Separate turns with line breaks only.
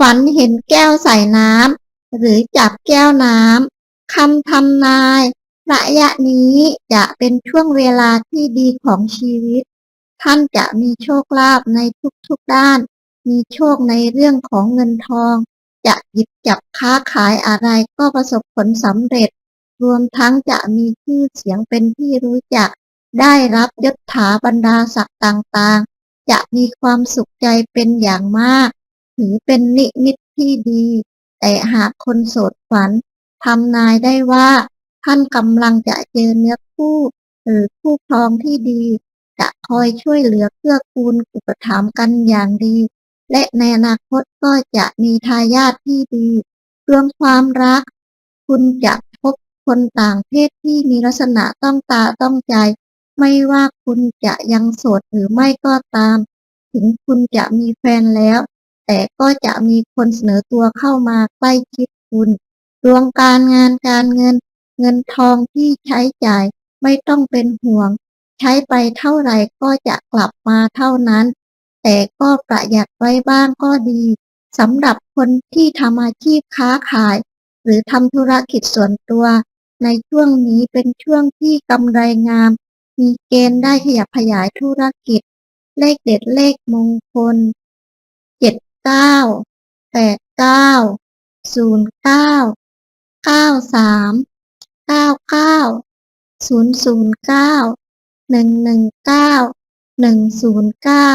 ฝันเห็นแก้วใส่น้ำหรือจับแก้วน้ำคำทำนายระยะนี้จะเป็นช่วงเวลาที่ดีของชีวิต ท่านจะมีโชคลาภในทุกๆด้าน มีโชคในเรื่องของเงินทอง จะหยิบจับค้าขายอะไรก็ประสบผลสำเร็จ รวมทั้งจะมีชื่อเสียงเป็นที่รู้จัก ได้รับยศถาบรรดาศักดิ์ต่างๆ จะมีความสุขใจเป็นอย่างมาก ถือเป็นนิมิตที่ดี แต่หากคนโสดฝันทำนายได้ว่า ท่านกำลังจะเจอเนื้อคู่ หรือคู่ครองที่ดี จะคอยช่วยเหลือเกื้อกูลอุปถัมภ์กันอย่างดี และในอนาคตก็จะมีทายาทที่ดีเรื่องความรัก คุณจะพบคนต่างเพศที่มีลักษณะต้องตาต้องใจ ไม่ว่าคุณจะยังโสดหรือไม่ก็ตาม ถึงคุณจะมีแฟนแล้ว แต่ก็จะมีคนเสนอตัวเข้ามาใกล้ชิดคุณดวงการงานการเงิน เงินทองที่ใช้จ่ายไม่ต้องเป็นห่วง ใช้ไปเท่าไหร่ก็จะกลับมาเท่านั้น แต่ก็ประหยัดไว้บ้างก็ดีสำหรับคนที่ทำอาชีพค้าขาย หรือทำธุรกิจส่วนตัว ในช่วงนี้เป็นช่วงที่กำไรงาม มีเกณฑ์ได้ขยับขยายธุรกิจ เลขเด็ดเลขมงคล เก้าแปดเก้าศูนย์เก้าเก้าสามเก้าเก้าศูนย์ศูนย์เก้าหนึ่งหนึ่งเก้าหนึ่งศูนย์เก้า